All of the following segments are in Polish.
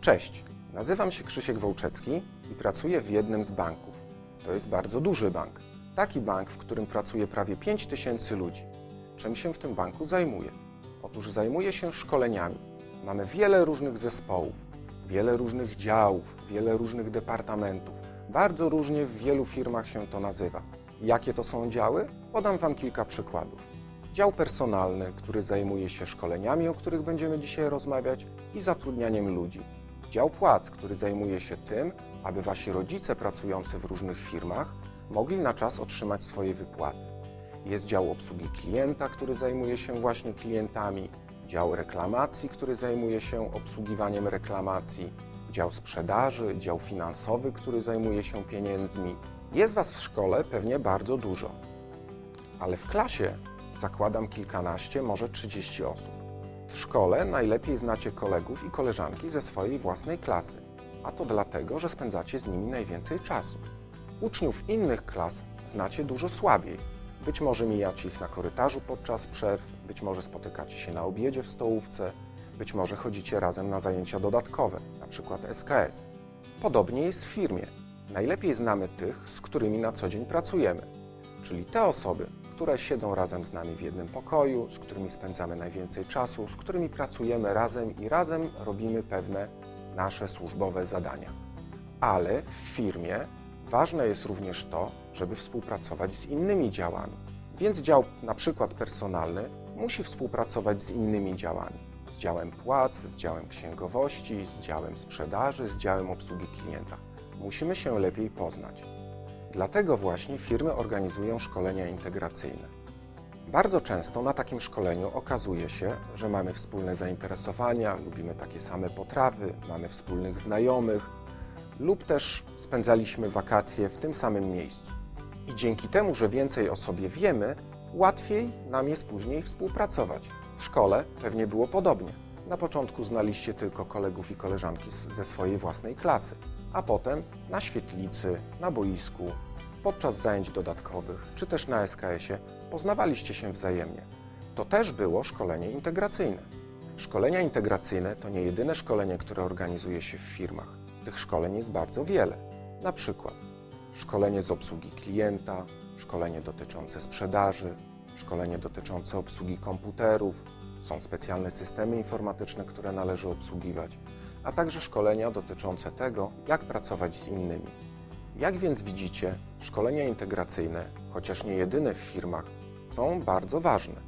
Cześć, nazywam się Krzysiek Wołczecki i pracuję w jednym z banków. To jest bardzo duży bank. Taki bank, w którym pracuje prawie 5 tysięcy ludzi. Czym się w tym banku zajmuję? Otóż zajmuję się szkoleniami. Mamy wiele różnych zespołów, wiele różnych działów, wiele różnych departamentów. Bardzo różnie w wielu firmach się to nazywa. Jakie to są działy? Podam Wam kilka przykładów. Dział personalny, który zajmuje się szkoleniami, o których będziemy dzisiaj rozmawiać, i zatrudnianiem ludzi. Dział płac, który zajmuje się tym, aby Wasi rodzice pracujący w różnych firmach mogli na czas otrzymać swoje wypłaty. Jest dział obsługi klienta, który zajmuje się właśnie klientami, dział reklamacji, który zajmuje się obsługiwaniem reklamacji, dział sprzedaży, dział finansowy, który zajmuje się pieniędzmi. Jest Was w szkole pewnie bardzo dużo, ale w klasie zakładam kilkanaście, może 30 osób. W szkole najlepiej znacie kolegów i koleżanki ze swojej własnej klasy, a to dlatego, że spędzacie z nimi najwięcej czasu. Uczniów innych klas znacie dużo słabiej. Być może mijacie ich na korytarzu podczas przerw, być może spotykacie się na obiedzie w stołówce, być może chodzicie razem na zajęcia dodatkowe, np. SKS. Podobnie jest w firmie. Najlepiej znamy tych, z którymi na co dzień pracujemy, czyli te osoby, które siedzą razem z nami w jednym pokoju, z którymi spędzamy najwięcej czasu, z którymi pracujemy razem i razem robimy pewne nasze służbowe zadania. Ale w firmie ważne jest również to, żeby współpracować z innymi działami. Więc dział na przykład personalny musi współpracować z innymi działami. Z działem płac, z działem księgowości, z działem sprzedaży, z działem obsługi klienta. Musimy się lepiej poznać. Dlatego właśnie firmy organizują szkolenia integracyjne. Bardzo często na takim szkoleniu okazuje się, że mamy wspólne zainteresowania, lubimy takie same potrawy, mamy wspólnych znajomych lub też spędzaliśmy wakacje w tym samym miejscu. I dzięki temu, że więcej o sobie wiemy, łatwiej nam jest później współpracować. W szkole pewnie było podobnie. Na początku znaliście tylko kolegów i koleżanki ze swojej własnej klasy, a potem na świetlicy, na boisku, podczas zajęć dodatkowych czy też na SKS-ie poznawaliście się wzajemnie. To też było szkolenie integracyjne. Szkolenia integracyjne to nie jedyne szkolenie, które organizuje się w firmach. Tych szkoleń jest bardzo wiele. Na przykład szkolenie z obsługi klienta, szkolenie dotyczące sprzedaży, szkolenie dotyczące obsługi komputerów, są specjalne systemy informatyczne, które należy obsługiwać, a także szkolenia dotyczące tego, jak pracować z innymi. Jak więc widzicie, szkolenia integracyjne, chociaż nie jedyne w firmach, są bardzo ważne.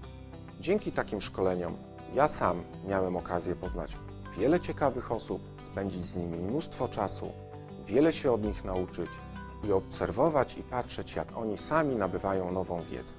Dzięki takim szkoleniom ja sam miałem okazję poznać wiele ciekawych osób, spędzić z nimi mnóstwo czasu, wiele się od nich nauczyć i obserwować i patrzeć, jak oni sami nabywają nową wiedzę.